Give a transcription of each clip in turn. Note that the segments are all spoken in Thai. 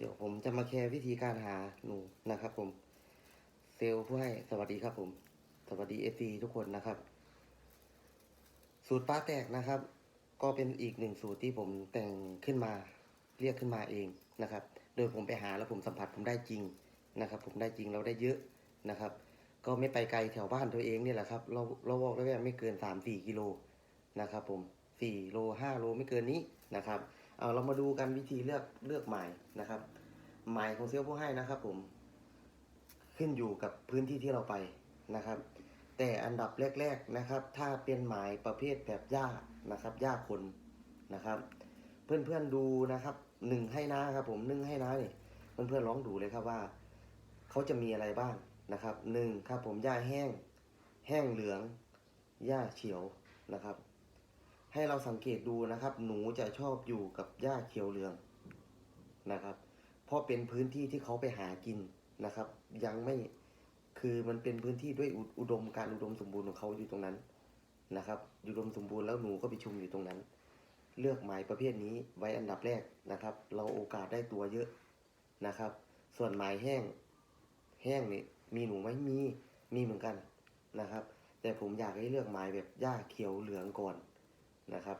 เดี๋ยวผมจะมาแชร์วิธีการหาหนูนะครับผม เซลล์ผู้ให้สวัสดีครับผม สวัสดีเอซีทุกคนนะครับ สูตรป้าแตกนะครับ ก็เป็นอีกหนึ่งสูตรที่ผมแต่งขึ้นมาเรียกขึ้นมาเองนะครับ โดยผมไปหาแล้วผมสัมผัสผมได้จริงนะครับ ผมได้จริงเราได้เยอะนะครับ ก็ไม่ไปไกลแถวบ้านตัวเองนี่แหละครับเราเราบอกได้ว่ไม่เกินสามสี่กิโลนะครับ ผมสี่โลห้าโลไม่เกินนี้นะครับ เอาเรามาดูกันวิธีเลือกเลือกหมายนะครับหมายของเซลล์ผู้ให้นะครับ ผม ขึ้นอยู่กับพื้นที่ที่เราไปนะครับ แต่อันดับแรก ๆนะครับ ถ้าเป็นหมายประเภทแบบหญ้านะครับหญ้าคนนะครับ เพื่อนๆดูนะครับหนึ่งให้นะครับ ผมหนึ่งให้นะเนี่ยเพื่อนๆลองดูเลยครับว่าเขาจะมีอะไรบ้างนะครับหนึ่งครับผมหญ้าแห้ง แห้งเหลืองหญ้าเขียวนะครับ ให้เราสังเกตดูนะครับ หนูจะชอบอยู่กับหญ้าเขียวเหลืองนะครับ เพราะเป็นพื้นที่ที่เขาไปหากินนะครับ ยังไม่คือมันเป็นพื้นที่ด้วยอุดมการอุดมสมบูรณ์ของเขาอยู่ตรงนั้นนะครับอุดมสมบูรณ์แล้วหนูก็ไปชุมอยู่ตรงนั้น เลือกหมายประเภทนี้ไว้อันดับแรกนะครับ เราโอกาสได้ตัวเยอะนะครับ ส่วนหมายแห้ง แห้งนี่มีหนูไหมมีมีเหมือนกันนะครับ แต่ผมอยากให้เลือกหมายแบบหญ้าเขียวเหลืองก่อน นะครับ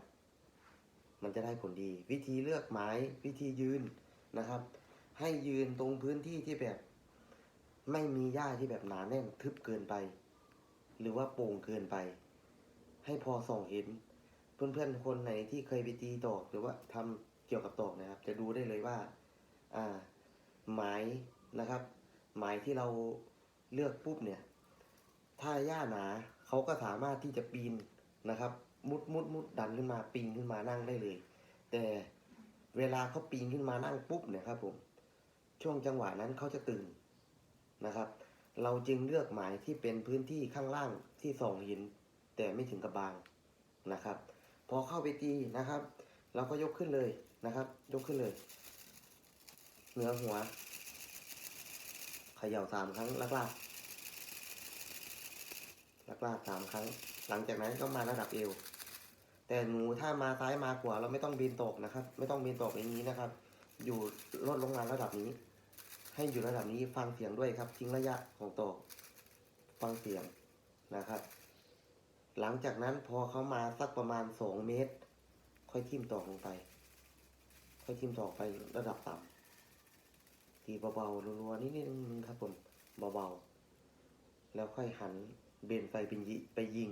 มันจะได้ผลดี วิธีเลือกหมายวิธียืนนะครับ ให้ยืนตรงพื้นที่ที่แบบ ไม่มีหญ้าที่แบบหนาแน่นทึบเกินไป หรือว่าโป่งเกินไป ให้พอส่องเห็น เพื่อนๆคนไหนที่เคยไปตีตอกหรือว่าทำเกี่ยวกับตอกนะครับ จะดูได้เลยว่า อ่าหมายนะครับหมายที่เราเลือกปุ๊บเนี่ย ถ้าหญ้าหนาเขาก็สามารถที่จะปีนนะครับ มุดมุดมุดดันขึ้นมาปีนขึ้นมานั่งได้เลย แต่เวลาเขาปีนขึ้นมานั่งปุ๊บเนี่ยครับผมช่วงจังหวะนั้นเขาจะตื่นนะครับ เราจึงเลือกหมายที่เป็นพื้นที่ข้างล่างที่ส่องเห็นแต่ไม่ถึงกับบางนะครับ พอเข้าไปตีนะครับ เราก็ยกขึ้นเลยนะครับ ยกขึ้นเลย เหนือหัวเขย่าสามครั้งลากลากลากลากสามครั้ง หลังจากนั้นก็มาระดับเอว แต่หนูถ้ามาซ้ายมาขวาเราไม่ต้องบินตกนะครับ ไม่ต้องบินตกอย่างนี้นะครับ อยู่ลดลงมาระดับนี้ ให้อยู่ระดับนี้ฟังเสียงด้วยครับ ทิ้งระยะของตกฟังเสียงนะครับ หลังจากนั้นพอเขามาสักประมาณสองเมตร ค่อยทิ่มตอกลงไป ค่อยทิ่มตอกไประดับต่ำตีเบาๆรัวๆนิดนึงครับผมเบาๆแล้วค่อยหันเบนไฟเป็นยิไปยิง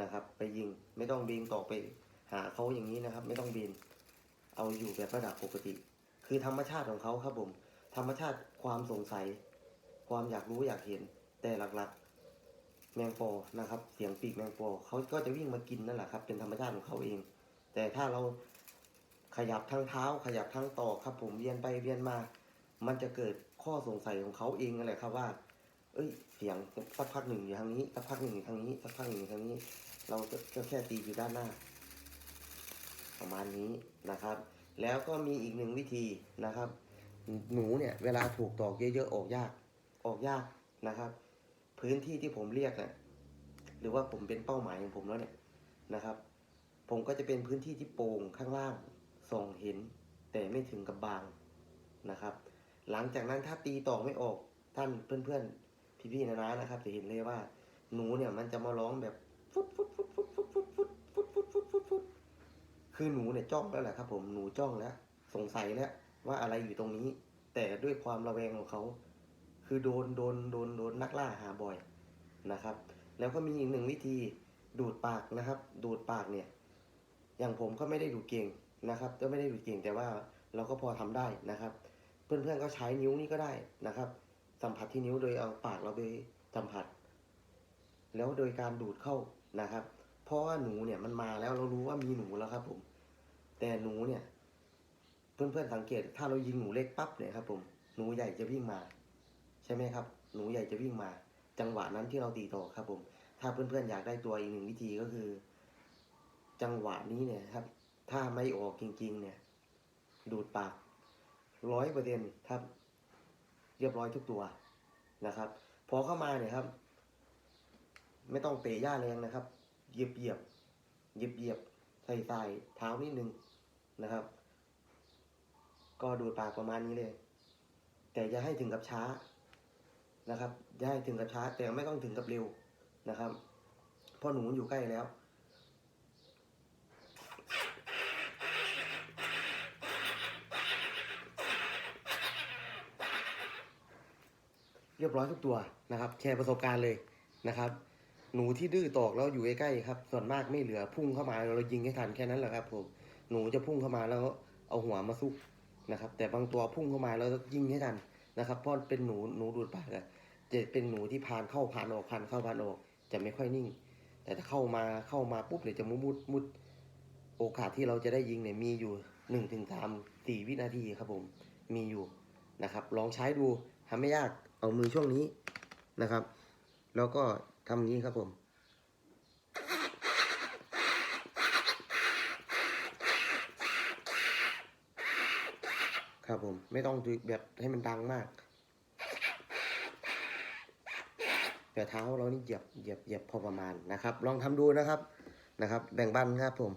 นะครับ ไปยิงไม่ต้องบินต่อไปหาเขาอย่างนี้นะครับ ไม่ต้องบิน เอาอยู่แบบระดับปกติ คือธรรมชาติของเขาครับผม ธรรมชาติความสงสัย ความอยากรู้อยากเห็น แต่หลักๆ แมงปอนะครับ เสียงปีกแมงปอเขาก็จะวิ่งมากินนั่นแหละครับ เป็นธรรมชาติของเขาเอง แต่ถ้าเราขยับทั้งเท้า ขยับทั้งต่อครับ ผมเวียนไปเวียนมา มันจะเกิดข้อสงสัยของเขาเองนั่นแหละครับว่า เอ้ย เสียงสักพักหนึ่งอยู่ทางนี้สักพักหนึ่งอยู่ทางนี้สักพักหนึ่งอยู่ทางนี้ เราก็แค่ตีอยู่ด้านหน้า ประมาณนี้นะครับ แล้วก็มีอีกหนึ่งวิธีนะครับ หนูเนี่ย เวลาถูกตอกเยอะๆออกยาก ออกยากนะครับ พื้นที่ที่ผมเรียกเนี่ยหรือว่าผมเป็นเป้าหมายของผมแล้วเนี่ยนะครับ ผมก็จะเป็นพื้นที่ที่โปร่งข้างล่างส่องเห็น แต่ไม่ถึงกับบางนะครับ หลังจากนั้นถ้าตีตอกไม่ออกท่านเพื่อนๆ พี่ๆนะนะนะครับจะเห็นเลยว่าหนูเนี่ยมันจะมาร้องแบบฟุดฟุดฟุดฟุดฟุดฟุดฟุดฟุดฟุดฟุดฟุดฟุดคือหนูเนี่ยจ้องแล้วแหละครับ ผมหนูจ้องแล้วสงสัยแล้วว่าอะไรอยู่ตรงนี้ แต่ด้วยความระแวงของเขา คือโดนโดนโดนโดนนักล่าหาบ่อยนะครับ แล้วก็มีอีกหนึ่งวิธีดูดปากนะครับ ดูดปากเนี่ย อย่างผมก็ไม่ได้ดูดเก่งนะครับ ก็ไม่ได้ดูดเก่งแต่ว่าเราก็พอทำได้นะครับ เพื่อนๆก็ใช้นิ้วนี่ก็ได้นะครับ สัมผัสที่นิ้วโดยเอาปากเราไปสัมผัส แล้วโดยการดูดเข้านะครับ เพราะว่าหนูเนี่ยมันมาแล้วเรารู้ว่ามีหนูแล้วครับ ผม แต่หนูเนี่ย เพื่อนๆสังเกต ถ้าเรายิงหนูเล็กปั๊บเนี่ยครับ ผมหนูใหญ่จะวิ่งมา ใช่ไหมครับ หนูใหญ่จะวิ่งมา จังหวะนั้นที่เราตีต่อครับ ผม ถ้าเพื่อนๆอยากได้ตัวอีกหนึ่งวิธีก็คือ จังหวะนี้เนี่ยครับ ถ้าไม่ออกจริง ๆ เนี่ย ดูดปากร้อยเปอร์เซ็นครับ เรียบร้อยทุกตัวนะครับ พอเข้ามาเนี่ยครับ ไม่ต้องเตะย่าแรงนะครับเหยียบเหยียบเหยียบเหยียบใส่ใส่เท้านิดนึงนะครับ ก็ดูดปากประมาณนี้เลย แต่อย่าให้ถึงกับช้านะครับอย่าให้ถึงกับช้าแต่ไม่ต้องถึงกับเร็วนะครับเพราะหนูอยู่ใกล้แล้ว เรียบร้อยทุกตัวนะครับ แชร์ประสบการณ์เลยนะครับ หนูที่ดื้อตอกแล้วอยู่ใกล้ๆครับส่วนมากไม่เหลือพุ่งเข้ามาเรายิงให้ทันแค่นั้นแหละครับผมหนูจะพุ่งเข้ามาแล้วเอาหัวมาซุกนะครับ แต่บางตัวพุ่งเข้ามาแล้วยิงให้ทันนะครับเพราะเป็นหนูหนูดูดปากอะจะเป็นหนูที่พานเข้าพานออกพานเข้าพานออก จะไม่ค่อยนิ่ง แต่ถ้าเข้ามาเข้ามาปุ๊บเนี่ยจะมุดมุดมุดโอกาสที่เราจะได้ยิงเนี่ยมีอยู่หนึ่งถึงสามสี่วินาทีครับผมมีอยู่นะครับ ลองใช้ดูทำไม่ยาก เอามือช่วงนี้นะครับ แล้วก็ทำอย่างนี้ครับผม ครับผมไม่ต้องแบบให้มันดังมาก แต่เท้าเรานี่เหยียบเหยียบเหยียบพอประมาณนะครับ ลองทำดูนะครับนะครับ แบ่งปันครับผม